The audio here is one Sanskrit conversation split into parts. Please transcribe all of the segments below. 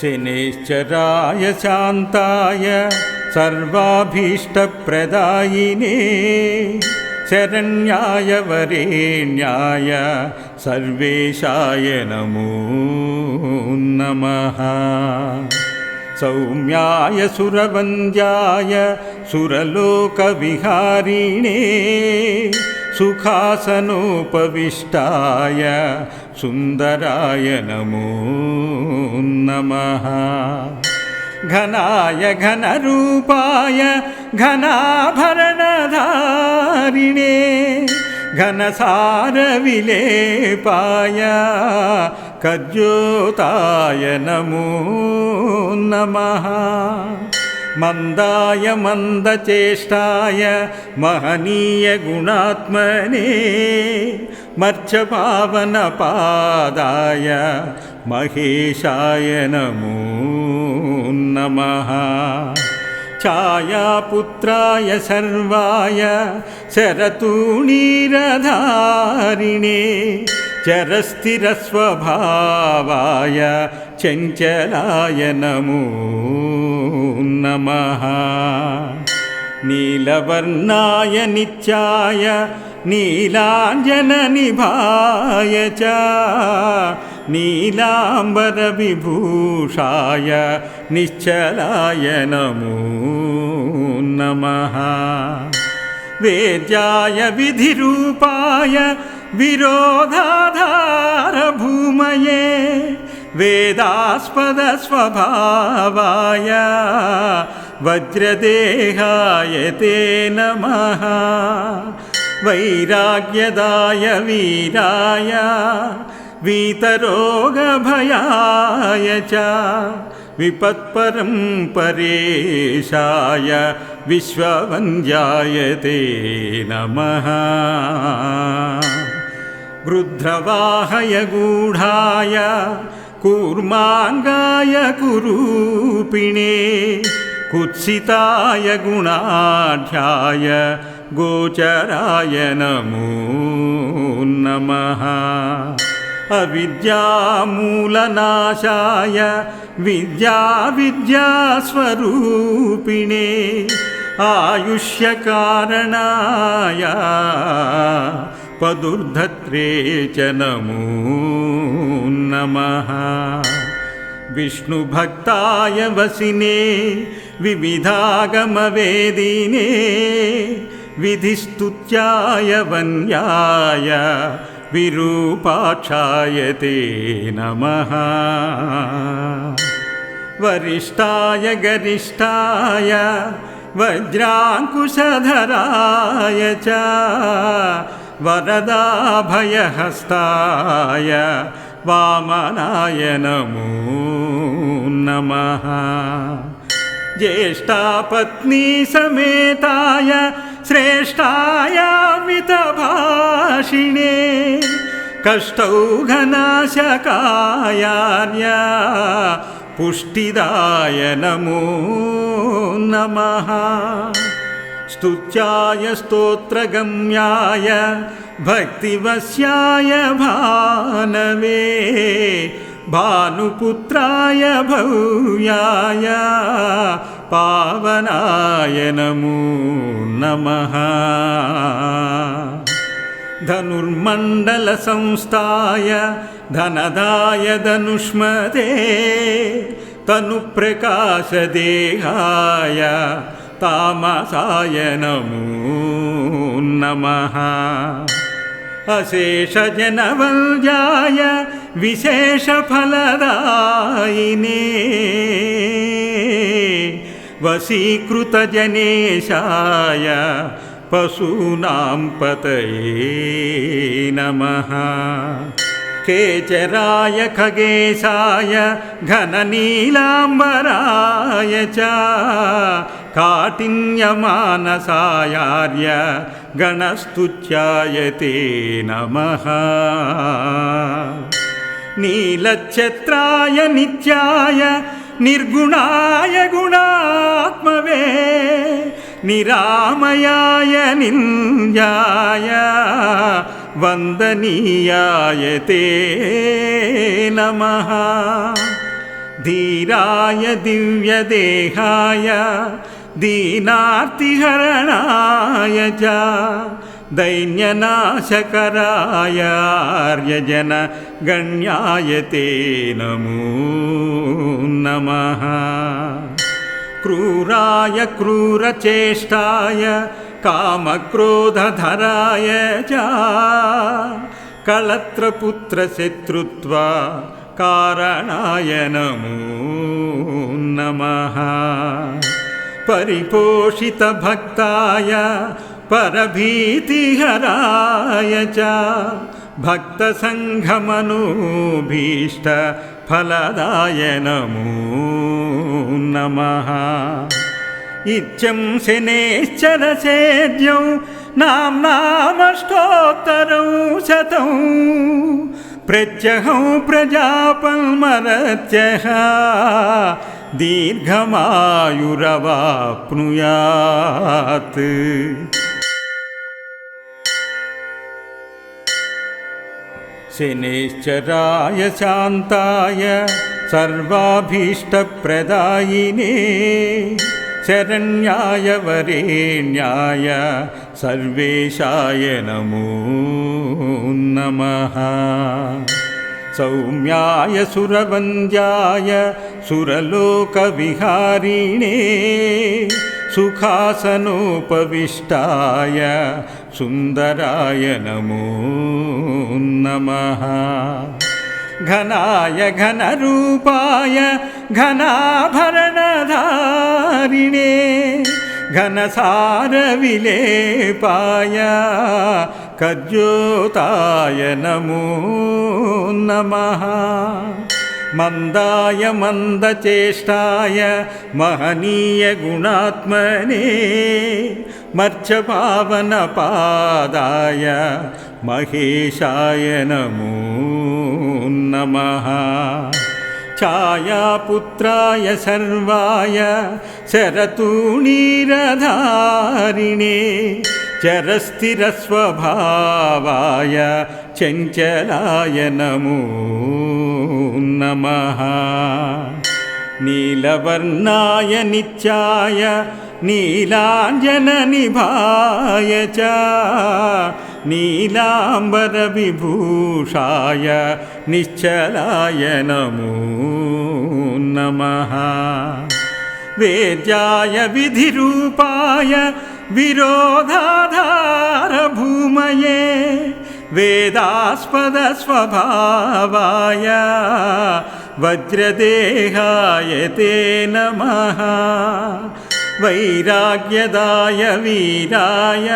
शनेश्चराय शान्ताय सर्वाभीष्टप्रदायिने शरण्याय वरेण्याय सर्वेशाय नमो नमः। सौम्याय सुरवन्द्याय सुरलोकविहारिणे सुखासनोपविष्टाय सुन्दराय नमो नमः घनाय घनरूपाय घनाभरणधारिणे घनसारविलेपाय कज्योताय नमो नमः मन्दाय मन्दचेष्टाय महनीयगुणात्मने मर्चपावनपादाय महेशाय नमो नमः। छायापुत्राय सर्वाय शरतूणीरधारिणे चरस्थिरस्वभावाय चञ्चलाय नमो नमः। नीलवर्णाय नित्याय नीलाञ्जननिभाय च नीलाम्बरविभूषाय निश्चलाय नमो नमः। वेद्याय विधिरूपाय विरोधाधारभूमये वेदास्पदस्वभावाय वज्रदेहाय ते नमः। वैराग्यदाय वीराय वीतरोगभयाय च विपत्परं परेशाय विश्ववन्द्याय ते नमः। गृध्रवाहय गूढाय कूर्माङ्गाय कुरूपिणे कुत्सिताय गुणाढ्याय गोचराय नमो नमः। अविद्यामूलनाशाय विद्याविद्यास्वरूपिणे आयुष्यकारणाय पदुर्धत्रे च नमो नमः। विष्णुभक्ताय वसिने विविधागमवेदिने विधिस्तुत्याय वन्याय विरूपाक्षाय ते नमः। वरिष्ठाय गरिष्ठाय वज्राङ्कुशधराय च वरदाभयहस्ताय वामनाय नमो। नमः ज्येष्ठापत्नीसमेताय श्रेष्ठाय मितभाषिणे कष्टौघनाशकायार्य पुष्टिदाय नमो नमः स्तुत्याय स्तोत्रगम्याय भक्तिवस्याय भानवे भानुपुत्राय भव्याय पावनाय नमो नमः। धनुर्मण्डलसंस्थाय धनदाय धनुष्मते तनुप्रकाशदेहाय तामसाय नमो। नमः अशेषजनवल्जाय विशेषफलदायिने। वशीकृतजनेशाय पशूनां पतये नमः। केचराय खगेशाय घननीलाम्बराय च काठिन्यमानसायार्य गणस्तुत्याय ते नमः। नीलच्छत्राय नित्याय निर्गुणाय गुणात्मवे निरामयाय निन्द्याय वन्दनीयाय ते नमः। धीराय दिव्यदेहाय दीनार्तिहरणाय च दैन्यनाशकराय आर्यजन गण्याय ते नमो नमः। क्रूराय क्रूरचेष्टाय कामक्रोधधराय च कलत्रपुत्रशत्रुत्वा कारणाय नमो नमः परिपोषितभक्ताय परभीतिहराय च। भक्तसङ्घमनोभीष्टफलदाय नमो नमः। इत्यं शनेश्चरसेद्यौ नाम्नामष्टोत्तरौ शतौ। प्रत्यहौ प्रजापल्मरत्यः दीर्घमायुरवाप्नुयात्। शनेश्चराय शान्ताय सर्वाभीष्टप्रदायिने शरण्याय वरेण्याय सर्वेशाय नमो नमः सौम्याय सुरवन्द्याय सुरलोकविहारिणे सुखासनोपविष्टाय सुन्दराय नमो नमः। घनाय घनरूपाय घनाभरणधारिणे घनसारविलेपाय कज्योताय नमो नमः। मन्दाय मन्दचेष्टाय महनीयगुणात्मने मर्चपावनपादाय महेशाय नमो नमः छायापुत्राय सर्वाय शरतूणीरधारिणे चरस्थिरस्वभावाय चञ्चलाय नमो नमः। नीलवर्णाय नित्याय नीलाञ्जननिभाय च नीलाम्बरविभूषाय निश्चलाय नमो नमः। वेद्याय विधिरूपाय विरोधाधारभूमये वेदास्पदस्वभावाय वज्रदेहाय ते नमः। वैराग्यदाय वीराय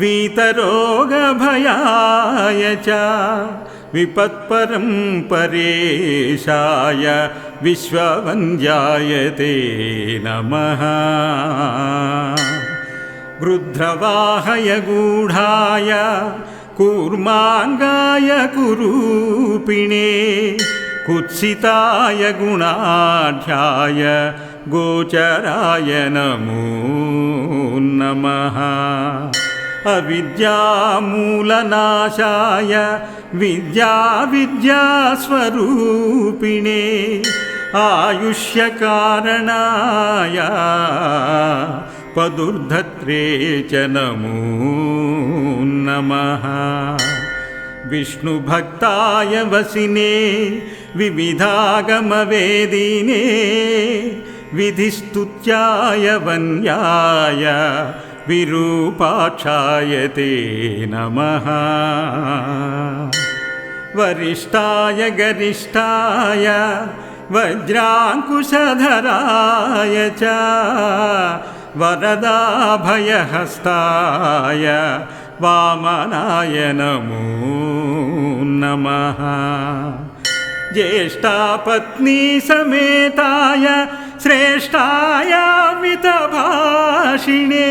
वीतरोगभयाय च विपत्परं परेशाय विश्ववन्द्याय ते नमः। गृध्रवाहय गूढाय कूर्माङ्गाय कुरूपिणे कुत्सिताय गुणाढ्याय गोचराय नमो नमः अविद्यामूलनाशाय विद्याविद्यास्वरूपिणे आयुष्यकारणाय पदुर्धत्रे च नमो नमः। विष्णुभक्ताय वसिने विविधागमवेदिने विधिस्तुत्याय वन्याय विरूपाक्षाय ते नमः। वरिष्ठाय गरिष्ठाय वज्राङ्कुशधराय च वरदाभयहस्ताय वामनाय नमो नमः। ज्येष्ठापत्नीसमेताय श्रेष्ठाय मितभाषिणे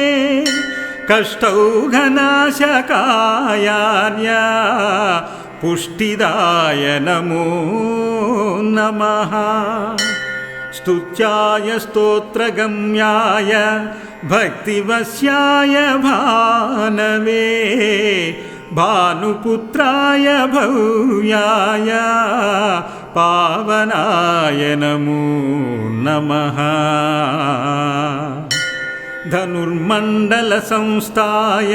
पुष्टिदाय नमो नमः। स्तुत्याय स्तोत्रगम्याय भक्तिवस्याय भानवे भानुपुत्राय भव्याय पावनाय नमो। नमः धनुर्मण्डलसंस्थाय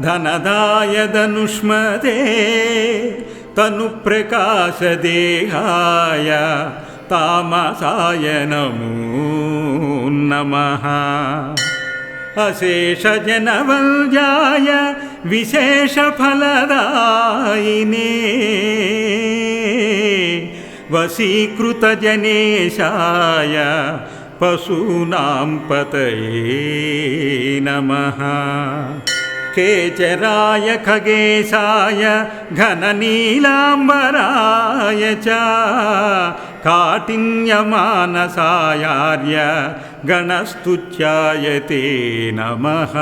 धनदाय धनुष्मते तनुप्रकाशदेहाय तामसाय नमो नमः। अशेषजनवल्जाय विशेषफलदायिने वशीकृतजनेशाय पशूनां पतये नमः। केचराय खगेशाय घननीलाम्बराय च काठिन्यमानसायार्य गणस्तुत्याय ते नमः।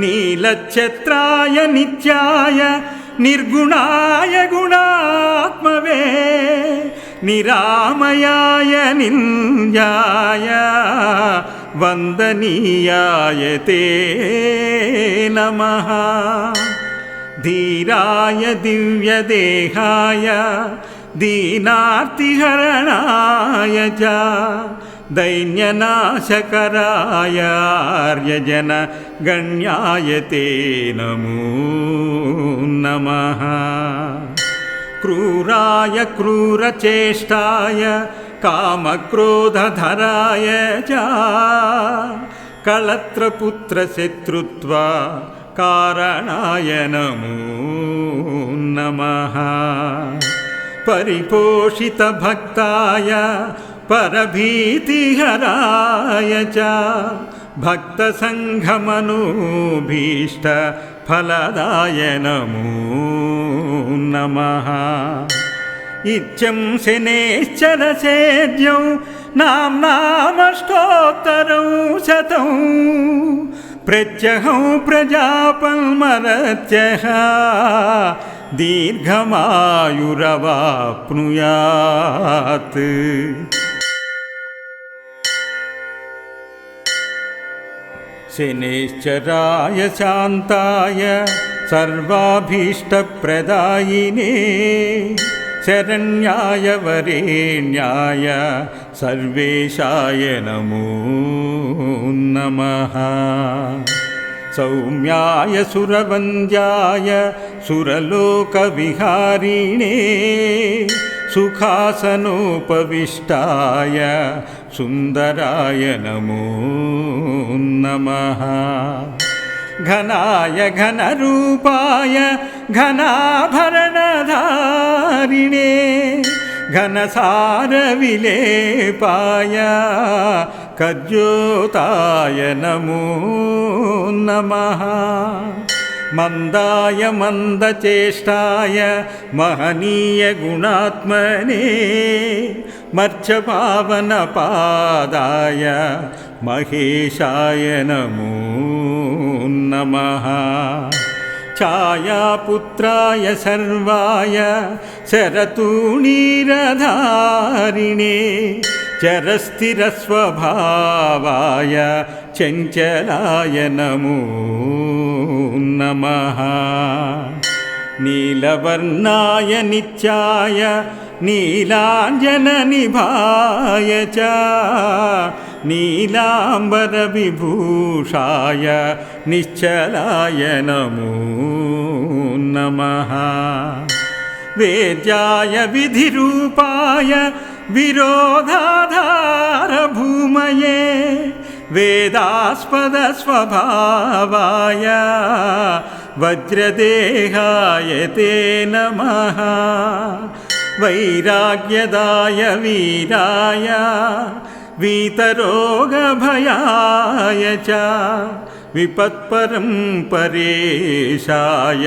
नीलच्छत्राय नित्याय निर्गुणाय गुणात्मवे निरामयाय निन्द्याय वन्दनीयाय ते नमः। धीराय दिव्यदेहाय दीनार्तिहरणाय च दैन्यनाशकराय आर्यजन गण्याय ते नमो। नमः क्रूराय क्रूरचेष्टाय कामक्रोधधराय च कळत्रपुत्रशत्रुत्वा कारणाय नमो नमः। परिपोषितभक्ताय परभीतिहराय च। भक्तसङ्घमनोभीष्टफलदाय नमो नमः। इत्यं शनेश्चरसेद्यौ नाम्नामष्टोत्तरौ शतौ। प्रत्यहौ प्रजापल्मरत्यः। दीर्घमायुरवाप्नुयात् शनेश्चराय शान्ताय सर्वाभीष्टप्रदायिने शरण्याय वरेण्याय सर्वेशाय नमो नमः। सौम्याय सुरवन्द्याय सुरलोकविहारिणे सुखासनोपविष्टाय सुन्दराय नमो नमः घनाय घनरूपाय घनाभरणधारिणे घनसारविलेपाय कज्योताय नमो नमः मन्दाय मन्दचेष्टाय महनीयगुणात्मने मर्चपावनपादाय महेशाय नमो नमः छायापुत्राय सर्वाय शरतूणीरधारिणे चरस्थिरस्वभावाय चञ्चलाय नमो नमः नीलवर्णाय नित्याय नीलाञ्जननिभाय च नीलाम्बरविभूषाय निश्चलाय नमो नमः। वेद्याय विधिरूपाय विरोधाधारभूमये वेदास्पदस्वभावाय वज्रदेहाय ते नमः वैराग्यदाय वीराय वीतरोगभयाय च विपत्परं परेशाय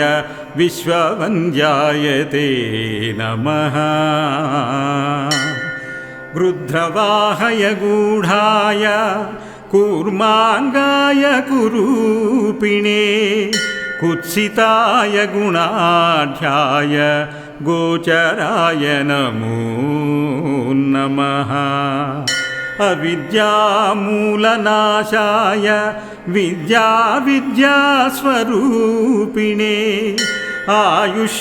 विश्ववन्द्याय ते नमः। गृध्रवाहय गूढाय कूर्माङ्गाय कुरूपिणे कुत्सिताय गुणाढ्याय गोचराय नमो नमः अविद्यामूलनाशाय विद्याविद्यास्वरूपिणे आयुष्यकारणाय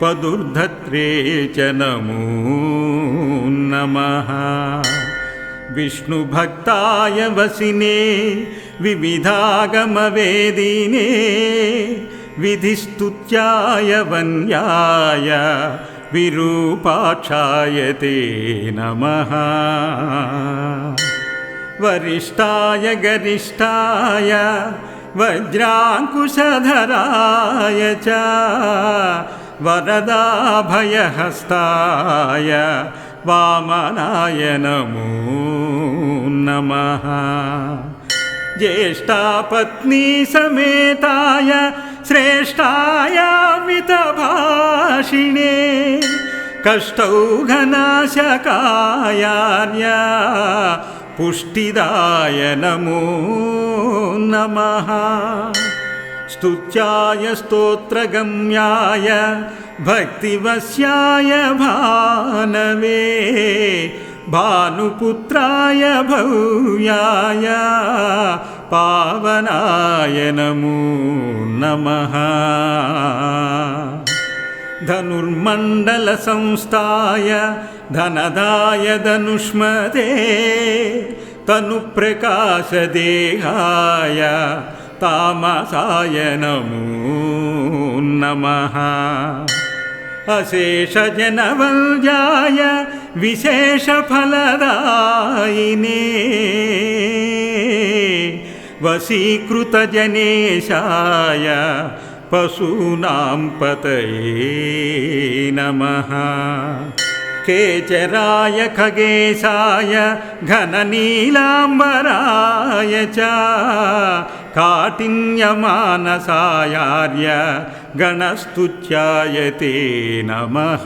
पदुर्धत्रे च नमो नमः विष्णुभक्ताय वसिने विविधागमवेदिने विधिस्तुत्याय वन्याय विरूपाक्षाय ते नमः। वरिष्ठाय गरिष्ठाय वज्राङ्कुशधराय च वरदाभयहस्ताय वामनाय नमो नमः। ज्येष्ठापत्नी समेताय श्रेष्ठाय मितभाषिणे कष्टौघनाशकायार्य पुष्टिदाय नमो नमः। स्तुत्याय स्तोत्रगम्याय भक्तिवस्याय भानवे भानुपुत्राय भव्याय पावनाय नमो। नमः धनुर्मण्डलसंस्थाय धनदाय धनुष्मते तनुप्रकाशदेहाय तामसाय नमो नमः। अशेषजनवल्जाय विशेषफलदायिने वशीकृतजनेशाय पशूनां पतये नमः। केचराय खगेशाय घननीलाम्बराय च काठिन्यमानसायार्य गणस्तुत्याय ते नमः।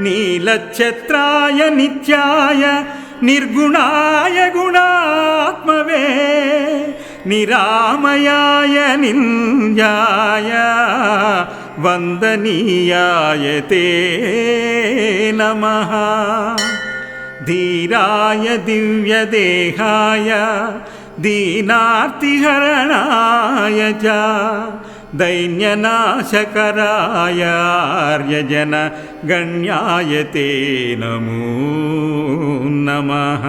नीलच्छत्राय नित्याय निर्गुणाय गुणात्मवे निरामयाय निन्द्याय वन्दनीयाय ते नमः धीराय दिव्यदेहाय दीनार्तिहरणाय च दैन्यनाशकराय आर्यजन गण्याय ते नमो नमः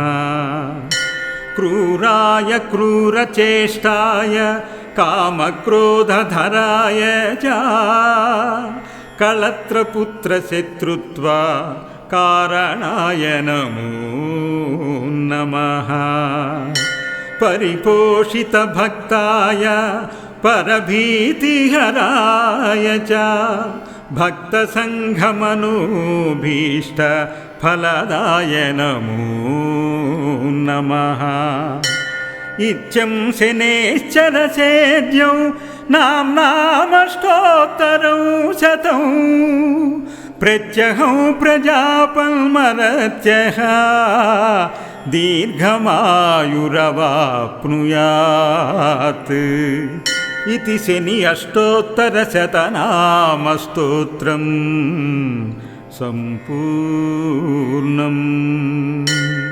क्रूराय क्रूरचेष्टाय कामक्रोधधराय च। कळत्रपुत्रशत्रुत्वा कारणाय नमो। नमः परिपोषितभक्ताय परभीतिहराय च। भक्तसङ्घमनोभीष्टफलदाय नमो नमः। इत्यं शनेश्चरसेद्यौ नाम्नामष्टोत्तरौ शतौ। प्रत्यहौ प्रजापल्मरत्यः। दीर्घमायुरवाप्नुयात्। इति शनि अष्टोत्तरशतनामस्तोत्रम् सम्पूर्णम्